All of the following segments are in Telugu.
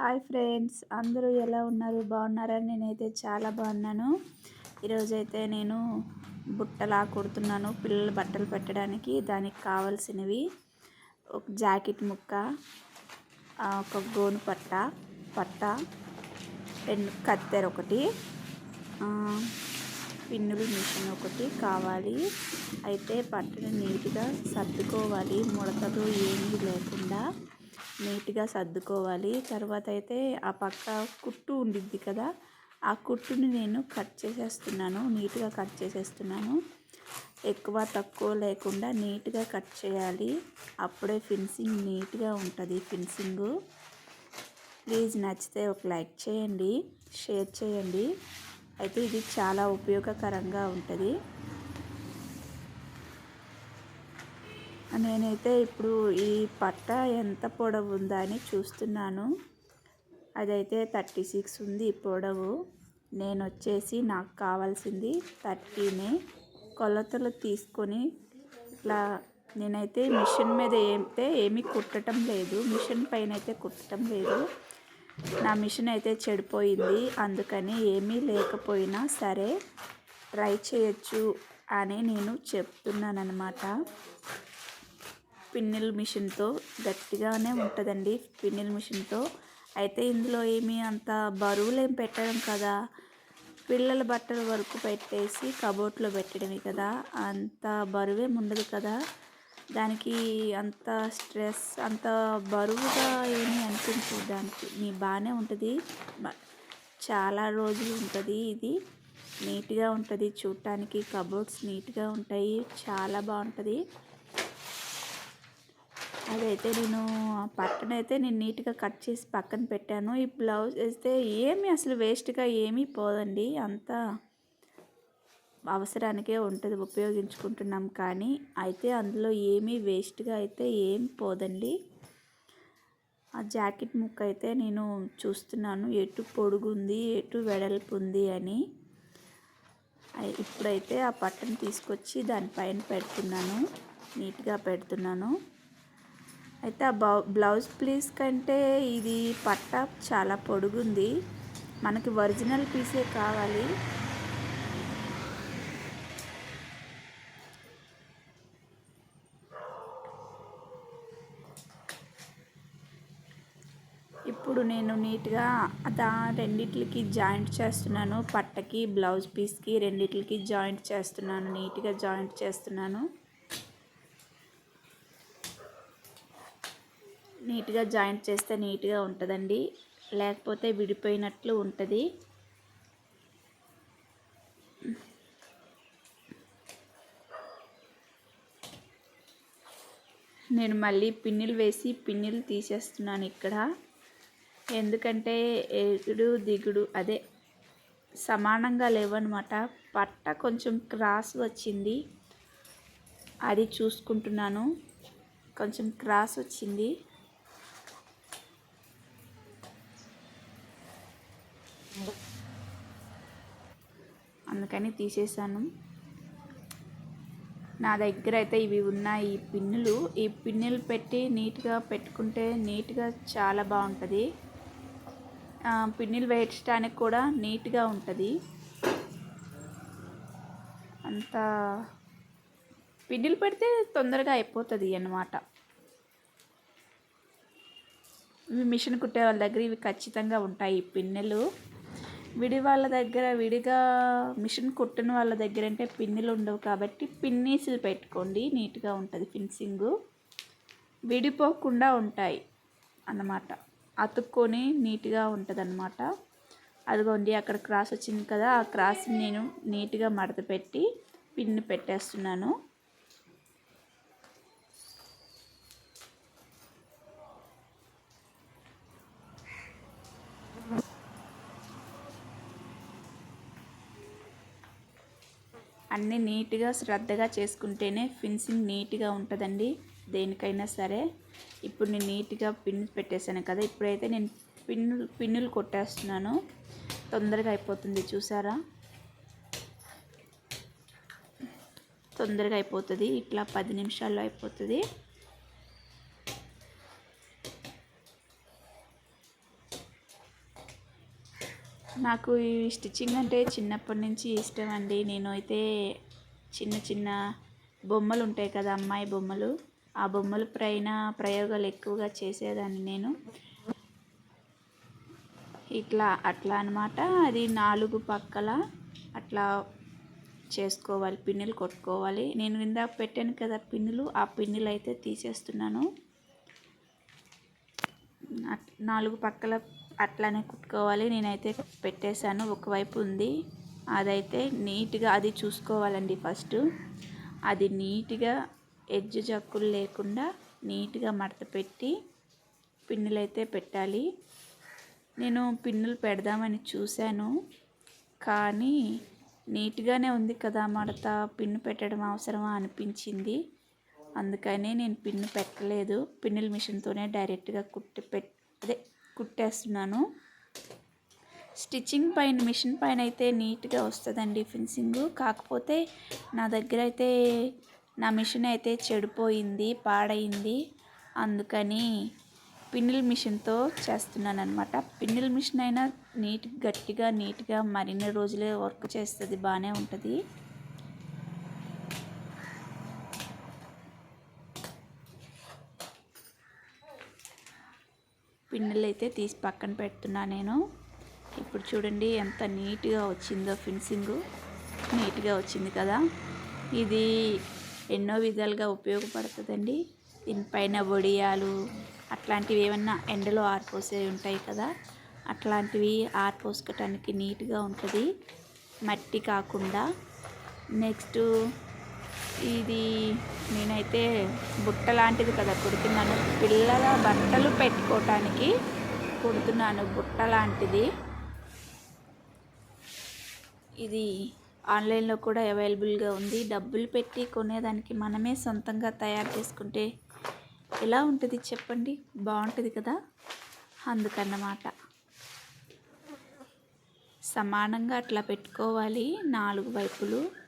హాయ్ ఫ్రెండ్స్ అందరూ ఎలా ఉన్నారు? బాగున్నారా? నేనైతే చాలా బాగున్నాను. ఈరోజైతే నేను బుట్టలా కుడుతున్నాను పిల్లల బట్టలు పెట్టడానికి. దానికి కావాల్సినవి ఒక జాకెట్ ముక్క ఒక గోను పట్ట పట్ట రెండు కత్తెర ఒకటి పిన్నులు మిషన్ ఒకటి కావాలి. అయితే పట్టను నీట్గా సర్దుకోవాలి. ముడతలు ఏమీ లేకుండా. నీట్గా సర్దుకోవాలి. తర్వాత అయితే ఆ పక్క కుట్టు ఉండిద్ది కదా ఆ కుట్టుని నేను కట్ చేసేస్తున్నాను. నీట్గా కట్ చేసేస్తున్నాను. ఎక్కువ తక్కువ లేకుండా నీట్గా కట్ చేయాలి. అప్పుడే ఫినిషింగ్ నీట్గా ఉంటుంది. ఫినిషింగ్ ప్లీజ్ నచ్చితే ఒక లైక్ చేయండి షేర్ చేయండి. అయితే ఇది చాలా ఉపయోగకరంగా ఉంటుంది. నేనైతే ఇప్పుడు ఈ పట్ట ఎంత పొడవు ఉందా అని చూస్తున్నాను. అదైతే థర్టీ సిక్స్ ఉంది పొడవు. నేను వచ్చేసి నాకు కావాల్సింది థర్టీనే. కొలతలు తీసుకొని ఇట్లా నేనైతే మిషన్ మీద అయితే ఏమీ కుట్టడం లేదు. మిషన్ పైన అయితే కుట్టడం లేదు. నా మిషన్ అయితే చెడిపోయింది. అందుకని ఏమీ లేకపోయినా సరే ట్రై చేయొచ్చు అని నేను చెప్తున్నాను అనమాట పిన్నిల్ మిషన్తో గట్టిగానే ఉంటుందండి పిన్నిల్ మిషన్తో. అయితే ఇందులో ఏమీ అంత బరువులు ఏం పెట్టడం కదా. పిల్లల బట్టల వరకు పెట్టేసి కబోర్డ్లో పెట్టడమే కదా. అంత బరువేం ఉండదు కదా. దానికి అంత స్ట్రెస్ అంత బరువుగా ఏమీ అనిపించదు దానికి. మీ బాగానే ఉంటుంది. చాలా రోజులు ఉంటుంది ఇది. నీట్గా ఉంటుంది చూడటానికి. కబోర్డ్స్ నీట్గా ఉంటాయి. చాలా బాగుంటుంది. అదైతే నేను ఆ పట్టణ అయితే నేను నీట్గా కట్ చేసి పక్కన పెట్టాను. ఈ బ్లౌజ్ వేస్తే ఏమి అసలు వేస్ట్గా ఏమీ పోదండి. అంతా అవసరానికే ఉంటుంది ఉపయోగించుకుంటున్నాం కానీ అయితే అందులో ఏమీ వేస్ట్గా అయితే ఏం పోదండి. ఆ జాకెట్ ముక్క అయితే నేను చూస్తున్నాను ఎటు పొడుగుంది ఎటు వెడల్పు ఉంది అని. ఇప్పుడైతే ఆ పట్టను తీసుకొచ్చి దానిపైన పెడుతున్నాను నీట్గా పెడుతున్నాను. అయితే ఆ బ్లౌజ్ ప్లీస్ కంటే ఇది పట్ట చాలా పొడుగుంది. మనకి ఒరిజినల్ పీసే కావాలి. ఇప్పుడు నేను నీట్గా దా రెండిట్లకి జాయింట్ చేస్తున్నాను. పట్టకి బ్లౌజ్ పీస్కి రెండిట్లకి జాయింట్ చేస్తున్నాను. నీట్గా జాయింట్ చేస్తున్నాను. నీట్గా జాయింట్ చేస్తే నీట్గా ఉంటుందండి. లేకపోతే విడిపోయినట్లు ఉంటుంది. నేను మళ్ళీ పిన్నులు వేసి పిన్నులు తీసేస్తున్నాను ఇక్కడ. ఎందుకంటే ఎగుడు దిగుడు అదే సమానంగా లేవన్నమాట. పట్ట కొంచెం క్రాస్ వచ్చింది. అది చూసుకుంటున్నాను. కొంచెం క్రాస్ వచ్చింది. అందుకని తీసేసాను నా దగ్గర అయితే ఇవి ఉన్నాయి. ఈ పిన్నులు ఈ పిన్నులు పెట్టి నీట్గా పెట్టుకుంటే నీట్గా చాలా బాగుంటుంది. పిన్నులు వేయించడానికి కూడా నీట్గా ఉంటుంది. అంత పిన్నులు పెడితే తొందరగా అయిపోతుంది అన్నమాట. ఇవి మిషన్ కుట్టే వాళ్ళ దగ్గర ఇవి ఖచ్చితంగా ఉంటాయి పిన్నెలు. విడి వాళ్ళ దగ్గర విడిగా మిషన్ కుట్టిన వాళ్ళ దగ్గర అంటే పిన్నులు ఉండవు కాబట్టి పిన్నీసులు పెట్టుకోండి. నీట్గా ఉంటుంది ఫినిషింగు విడిపోకుండా ఉంటాయి అన్నమాట. అతుక్కొని నీట్గా ఉంటుంది అన్నమాట అదిగోండి అక్కడ క్రాస్ వచ్చింది కదా ఆ క్రాస్ నేను నీట్గా మడత పెట్టి పిన్ పెట్టేస్తున్నాను. అన్నీ నీట్గా శ్రద్ధగా చేసుకుంటేనే ఫిన్సింగ్ నీట్గా ఉంటుందండి. దేనికైనా సరే. ఇప్పుడు నేను నీట్గా పిన్ పెట్టేశాను కదా ఇప్పుడైతే నేను పిన్ను పిన్నులు కొట్టేస్తున్నాను. తొందరగా అయిపోతుంది చూసారా? తొందరగా అయిపోతుంది ఇట్లా పది నిమిషాల్లో అయిపోతుంది. నాకు ఈ స్టిచ్చింగ్ అంటే చిన్నప్పటి నుంచి ఇష్టం అండి. నేను అయితే చిన్న చిన్న బొమ్మలు ఉంటాయి కదా అమ్మాయి బొమ్మలు. ఆ బొమ్మల పైన ప్రయోగాలు ఎక్కువగా చేసేదాన్ని నేను. ఇట్లా అట్లా అనమాట అది నాలుగు పక్కల అట్లా చేసుకోవాలి పిన్నులు కొట్టుకోవాలి. నేను ఇందాక పెట్టాను కదా పిన్నులు ఆ పిన్నులు అయితే తీసేస్తున్నాను. అట్- నాలుగు పక్కల అట్లానే కుట్టుకోవాలి. నేనైతే పెట్టేశాను. ఒకవైపు ఉంది. అదైతే నీట్గా అది చూసుకోవాలండి ఫస్ట్. అది నీట్గా ఎడ్జ్ జక్కులు లేకుండా నీట్గా మడత పెట్టి పిన్నులు అయితే పెట్టాలి. నేను పిన్నులు పెడదామని చూశాను. కానీ నీట్గానే ఉంది కదా మడత. పిన్ను పెట్టడం అవసరమా అనిపించింది. అందుకనే నేను పిన్ను పెట్టలేదు. పిన్నుల మిషన్తోనే డైరెక్ట్గా కుట్టి పెట్ అదే కుట్టేస్తున్నాను. స్టిచ్చింగ్ పైన మిషన్ పైన అయితే నీట్గా వస్తుందండి ఫినిషింగ్ కాకపోతే నా దగ్గర అయితే నా మిషన్ అయితే చెడిపోయింది పాడైంది. అందుకని పిన్నిల్ మిషన్తో చేస్తున్నాను అనమాట పిన్నిల్ మిషన్ అయినా నీట్ గట్టిగా నీట్గా మరిన్ని రోజులే వర్క్ చేస్తుంది బాగానే ఉంటుంది. పిన్నులు అయితే తీసి పక్కన పెడుతున్నా నేను. ఇప్పుడు చూడండి ఎంత నీట్గా వచ్చిందో ఫినిషింగ్ నీట్గా వచ్చింది కదా. ఇది ఎన్నో విధాలుగా ఉపయోగపడుతుందండి. దీనిపైన వడియాలు అట్లాంటివి ఏమన్నా ఎండలో ఆరిపోసే ఉంటాయి కదా. అట్లాంటివి ఆరిపోసుకోవటానికి నీట్గా ఉంటుంది. మట్టి కాకుండా. నెక్స్ట్ ఇది నేనైతే బుట్ట లాంటిది కదా కుడుతున్నాను. పిల్లల బట్టలు పెట్టుకోవటానికి కుడుతున్నాను బుట్ట లాంటిది. ఇది ఆన్లైన్లో కూడా అవైలబుల్గా ఉంది. డబ్బులు పెట్టి కొనేదానికి మనమే సొంతంగా తయారు చేసుకుంటే ఎలా ఉంటుంది చెప్పండి? బాగుంటుంది కదా? అందుకన్నమాట. సమానంగా అట్లా పెట్టుకోవాలి. నాలుగు వైపులు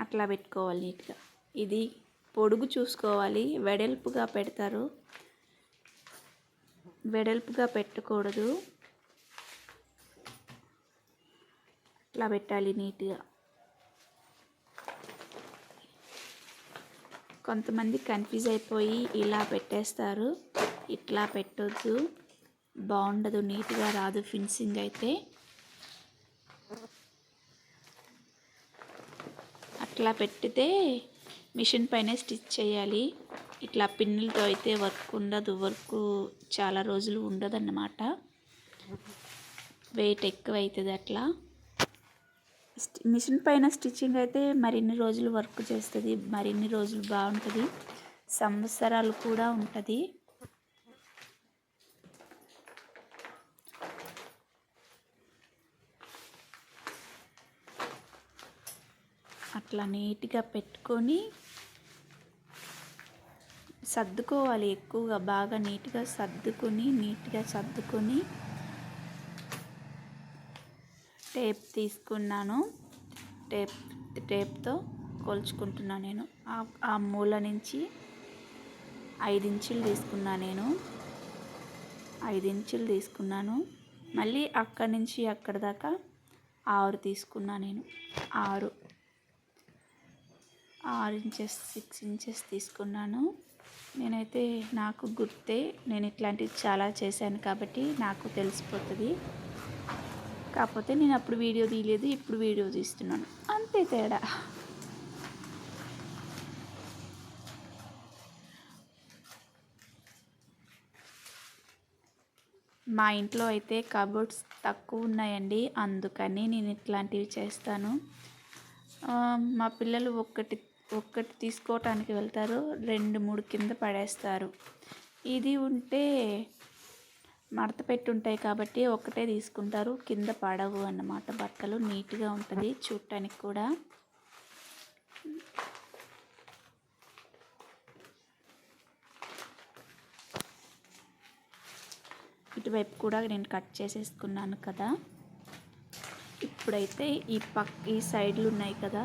అట్లా పెట్టుకోవాలి నీట్గా. ఇది పొడుగు చూసుకోవాలి. వెడల్పుగా పెడతారు. వెడల్పుగా పెట్టకూడదు. అట్లా పెట్టాలి నీట్గా. కొంతమంది కన్ఫ్యూజ్ అయిపోయి ఇలా పెట్టేస్తారు. ఇట్లా పెట్టొద్దు. బాగుండదు. నీట్గా రాదు. ఫినిషింగ్ అయితే. అట్లా పెట్టితే మిషన్ పైన స్టిచ్ చేయాలి. ఇట్లా పిన్నులతో అయితే వర్క్ ఉండదు. వర్క్ చాలా రోజులు ఉండదన్నమాట. వెయిట్ ఎక్కువ అవుతుంది అట్లా. స్టి- మిషన్ పైన స్టిచ్చింగ్ అయితే మరిన్ని రోజులు వర్క్ చేస్తుంది. మరిన్ని రోజులు బాగుంటుంది. సంవత్సరాలు కూడా ఉంటుంది. అట్లా నీట్గా పెట్టుకొని సర్దుకోవాలి ఎక్కువగా బాగా నీట్గా సర్దుకొని నీట్గా సర్దుకొని టేప్ తీసుకున్నాను. టేప్ టేప్తో కొలుచుకుంటున్నాను నేను. ఆ- ఆ మూల నుంచి ఐదు ఇంచులు తీసుకున్నా నేను. ఐదు ఇంచులు తీసుకున్నాను. మళ్ళీ అక్కడి నుంచి అక్కడి దాకా ఆరు తీసుకున్నా నేను. ఆరు. ఆరు ఇంచెస్ సిక్స్ ఇంచెస్ తీసుకున్నాను. నేనైతే నాకు గుర్తే నేను ఇట్లాంటివి చాలా చేశాను కాబట్టి నాకు తెలిసిపోతుంది. కాకపోతే నేను అప్పుడు వీడియో తీయలేదు ఇప్పుడు వీడియో తీస్తున్నాను. అంతే తేడా. మా ఇంట్లో అయితే కబోర్డ్స్ తక్కువ ఉన్నాయండి అందుకని నేను ఇట్లాంటివి చేస్తాను. మా పిల్లలు ఒక్కటి ఒక్కటి తీసుకోవటానికి వెళ్తారు రెండు మూడు కింద పడేస్తారు. ఇది ఉంటే మడత పెట్టి ఉంటాయి కాబట్టి ఒక్కటే తీసుకుంటారు. కింద పడవు అన్నమాట. బట్టలు నీట్గా ఉంటుంది చూడటానికి కూడా. ఇటువైపు కూడా నేను కట్ చేసేసుకున్నాను కదా. ఇప్పుడైతే ఈ పక్ ఈ సైడ్లు ఉన్నాయి కదా.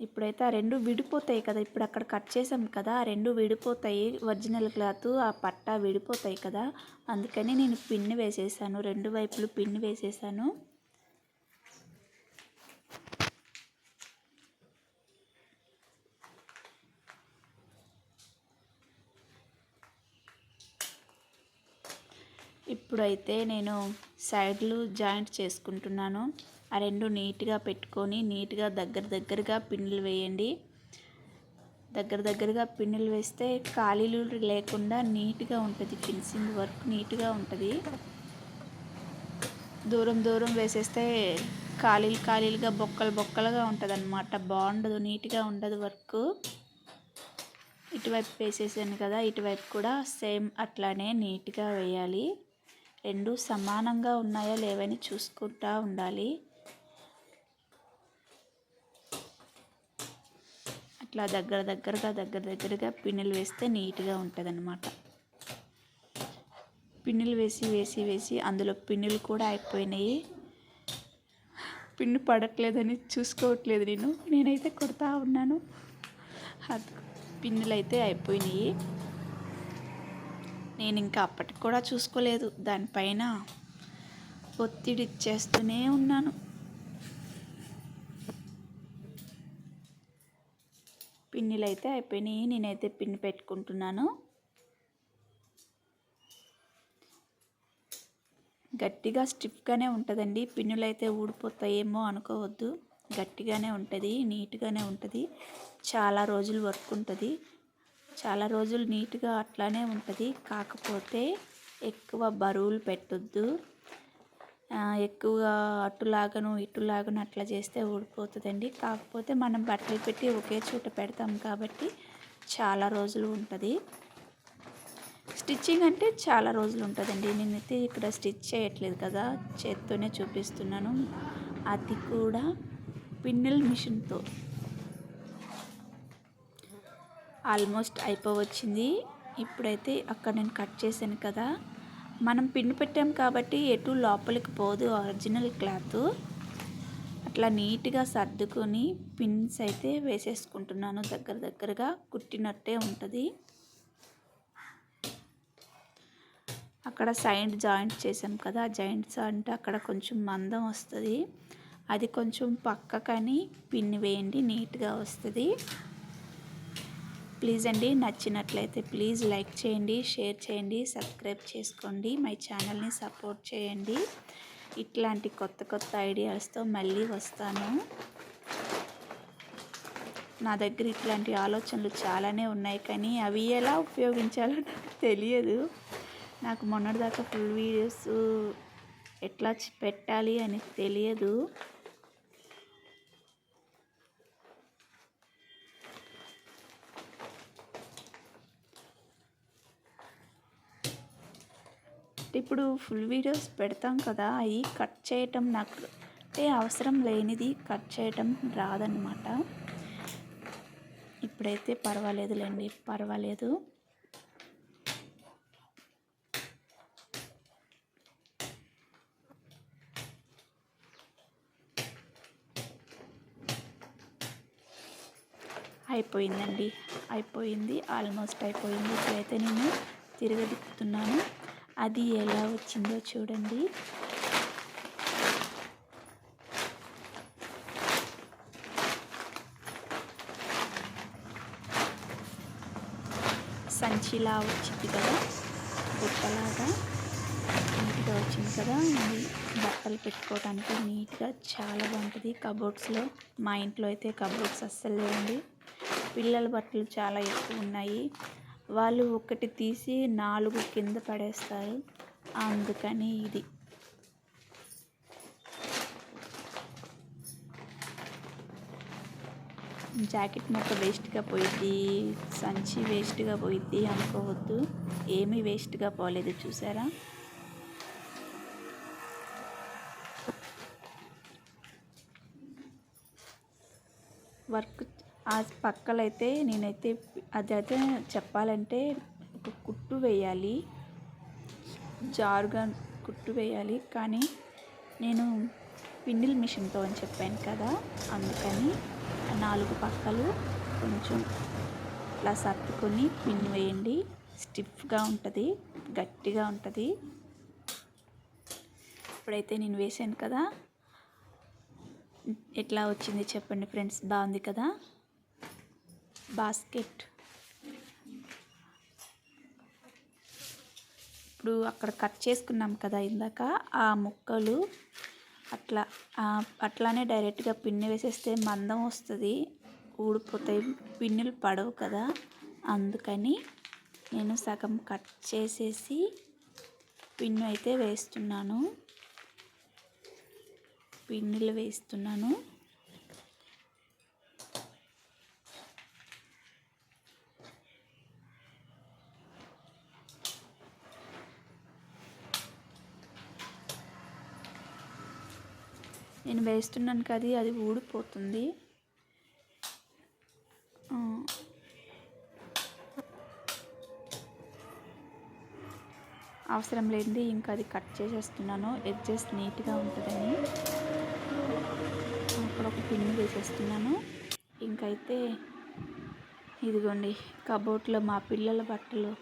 ఇప్పుడైతే ఆ రెండు విడిపోతాయి కదా ఇప్పుడు అక్కడ కట్ చేసాం కదా ఆ రెండు విడిపోతాయి ఒరిజినల్ క్లాత్ ఆ పట్ట విడిపోతాయి కదా అందుకని నేను పిన్ వేసేసాను రెండు వైపులు పిన్ వేసేసాను. ఇప్పుడైతే నేను సైడ్లు జాయింట్ చేసుకుంటున్నాను. ఆ రెండు నీట్గా పెట్టుకొని నీట్గా దగ్గర దగ్గరగా పిన్నులు వేయండి. దగ్గర దగ్గరగా పిన్నులు వేస్తే ఖాళీలు లేకుండా నీట్గా ఉంటుంది ఫినిషింగ్ వర్క్ నీట్గా ఉంటుంది. దూరం దూరం వేసేస్తే ఖాళీలు ఖాళీలుగా బొక్కలు బొక్కలుగా ఉంటుంది అనమాట బాగుండదు నీట్గా ఉండదు వర్క్. ఇటువైపు వేసేసాను కదా ఇటువైపు కూడా సేమ్ అట్లానే నీట్గా వేయాలి. రెండు సమానంగా ఉన్నాయా లేవని చూసుకుంటూ ఉండాలి. ఇట్లా దగ్గర దగ్గరగా దగ్గర దగ్గరగా పిన్నులు వేస్తే నీట్గా ఉంటుంది అన్నమాట పిన్నులు వేసి వేసి వేసి అందులో పిన్నులు కూడా అయిపోయినాయి. పిన్ను పడట్లేదని చూసుకోవట్లేదు నేను నేనైతే కొడతా ఉన్నాను. పిన్నులు అయితే అయిపోయినాయి. నేను ఇంకా అప్పటికి కూడా చూసుకోలేదు. దానిపైన ఒత్తిడి ఇచ్చేస్తూనే ఉన్నాను. గిన్నెలు అయితే అయిపోయినాయి. నేనైతే పిన్ పెట్టుకుంటున్నాను. గట్టిగా స్టిఫ్గానే ఉంటుందండి. పిన్నులు అయితే ఊడిపోతాయేమో అనుకోవద్దు. గట్టిగానే ఉంటుంది నీట్గానే ఉంటుంది. చాలా రోజులు వర్క్ ఉంటుంది. చాలా రోజులు నీట్గా అట్లానే ఉంటుంది. కాకపోతే ఎక్కువ బరువులు పెట్టొద్దు. ఎక్కువగా అటులాగను ఇటులాగను అట్లా చేస్తే ఊడిపోతుందండి. కాకపోతే మనం బట్టలు పెట్టి ఒకే చోట పెడతాం కాబట్టి చాలా రోజులు ఉంటుంది. స్టిచ్చింగ్ అంటే చాలా రోజులు ఉంటుందండి. నేనైతే ఇక్కడ స్టిచ్ చేయట్లేదు కదా. చేత్తోనే చూపిస్తున్నాను. అది కూడా పిన్నెల్ మిషన్తో. ఆల్మోస్ట్ అయిపోవచ్చింది. ఇప్పుడైతే అక్కడ నేను కట్ చేశాను కదా. మనం పిన్ పెట్టాం కాబట్టి ఎటు లోపలికి పోదు ఒరిజినల్ క్లాత్. అట్లా నీట్గా సర్దుకొని పిన్స్ అయితే వేసేసుకుంటున్నాను దగ్గర దగ్గరగా. కుట్టినట్టే ఉంటుంది. అక్కడ సైడ్ జాయింట్ చేసాం కదా జాయింట్స్ అంటే అక్కడ కొంచెం మందం వస్తుంది. అది కొంచెం పక్కకని పిన్ వేయండి నీట్గా వస్తుంది. ప్లీజ్ అండి నచ్చినట్లయితే ప్లీజ్ లైక్ చేయండి షేర్ చేయండి సబ్స్క్రైబ్ చేసుకోండి మై ఛానల్ని సపోర్ట్ చేయండి. ఇట్లాంటి కొత్త కొత్త ఐడియాస్తో మళ్ళీ వస్తాను. నా దగ్గర ఇట్లాంటి ఆలోచనలు చాలానే ఉన్నాయి కానీ అవి ఎలా ఉపయోగించాలో నాకు తెలియదు. నాకు మొన్నటిదాకా ఫుల్ వీడియోస్ ఎట్లా పెట్టాలి అని తెలియదు. ఇప్పుడు ఫుల్ వీడియోస్ పెడతాం కదా అవి కట్ చేయటం నాకు అంటే అవసరం లేనిది కట్ చేయటం రాదనమాట ఇప్పుడైతే పర్వాలేదులేండి పర్వాలేదు. అయిపోయిందండి అయిపోయింది ఆల్మోస్ట్ అయిపోయింది. ఇప్పుడైతే నేను తిరగదిక్కుతున్నాను అది ఎలా వచ్చిందో చూడండి. సంచిలా వచ్చింది కదా బుట్టలాగా. నీట్గా వచ్చింది కదా ఇది బట్టలు పెట్టుకోవడానికి నీట్గా చాలా బాగుంటుంది. కబోర్డ్స్లో మా ఇంట్లో అయితే కబోర్డ్స్ అస్సలు లేవండి. పిల్లల బట్టలు చాలా ఎక్కువ ఉన్నాయి. వాళ్ళు ఒకటి తీసి నాలుగు కింద పడేస్తారు. అందుకని ఇది. జాకెట్ మొక్క వేస్ట్గా పోయిద్ది. సంచి వేస్ట్గా పోయిద్ది అనుకోవద్దు. ఏమీ వేస్ట్గా పోలేదు చూసారా? వర్క్ ఆ పక్కలైతే నేనైతే అదైతే చెప్పాలంటే ఒక కుట్టు వేయాలి. జారుగా కుట్టు వేయాలి. కానీ నేను పిన్నిల్ మిషన్తో అని చెప్పాను కదా అందుకని నాలుగు పక్కలు కొంచెం ఇట్లా సర్దుకొని పిన్ వేయండి. స్టిఫ్గా ఉంటుంది గట్టిగా ఉంటుంది. ఇప్పుడైతే నేను వేసాను కదా. ఎట్లా వచ్చింది చెప్పండి ఫ్రెండ్స్ బాగుంది కదా? బాస్కెట్. ఇప్పుడు అక్కడ కట్ చేసుకున్నాం కదా ఇందాక ఆ ముక్కలు అట్లా అట్లానే డైరెక్ట్గా పిన్ని వేసేస్తే మందం వస్తుంది ఊడిపోతాయి పిన్నులు పడవు కదా. అందుకని నేను సగం కట్ చేసేసి పిన్ను అయితే వేస్తున్నాను. పిన్నులు వేస్తున్నాను. నేను వేస్తున్నాను కదా అది ఊడిపోతుంది. అవసరం లేనిది ఇంకా అది కట్ చేసేస్తున్నాను. ఎడ్జెస్ నీట్గా ఉంటుందని. అక్కడ ఒక పిన్ వేసేస్తున్నాను. ఇంకైతే ఇదిగోండి కబోర్డ్లో మా పిల్లల బట్టలు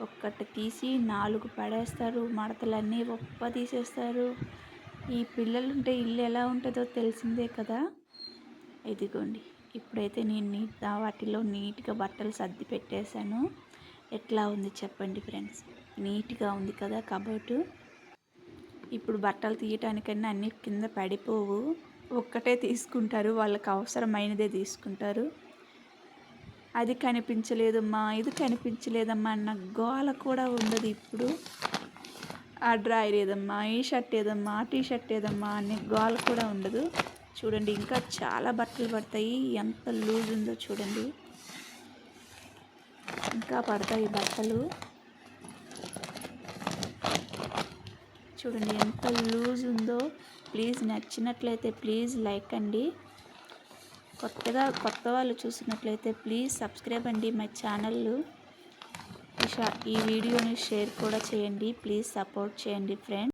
ఒక్కటి తీసి నాలుగు పడేస్తారు. మడతలన్నీ ఒప్ప తీసేస్తారు. ఈ పిల్లలు ఉంటే ఇల్లు ఎలా ఉంటుందో తెలిసిందే కదా? ఇదిగోండి ఇప్పుడైతే నేను నీట్ వాటిలో నీట్గా బట్టలు సర్ది పెట్టేశాను. ఎట్లా ఉంది చెప్పండి ఫ్రెండ్స్? నీట్గా ఉంది కదా కబోర్డు. ఇప్పుడు బట్టలు తీయటానికన్నా అన్ని కింద పడిపోవు. ఒక్కటే తీసుకుంటారు వాళ్ళకి అవసరమైనదే తీసుకుంటారు. అది కనిపించలేదమ్మా ఇది కనిపించలేదమ్మా అన్న గోల కూడా ఉండదు ఇప్పుడు. ఆ డ్రాయర్ ఏదమ్మా ఈ షర్ట్ ఏదమ్మా టీ షర్ట్ ఏదమ్మా అనే గోల కూడా ఉండదు. చూడండి ఇంకా చాలా బట్టలు పడతాయి. ఎంత లూజ్ ఉందో చూడండి. ఇంకా పడతాయి బట్టలు. చూడండి ఎంత లూజ్ ఉందో. ప్లీజ్ నచ్చినట్లయితే ప్లీజ్ లైక్ అండి. కొత్తగా కొత్త వాళ్ళు చూసినట్లయితే ప్లీజ్ సబ్స్క్రైబ్ అండి మై ఛానల్ ఈ వీడియోని షేర్ కూడా చేయండి. ప్లీజ్ సపోర్ట్ చేయండి ఫ్రెండ్స్.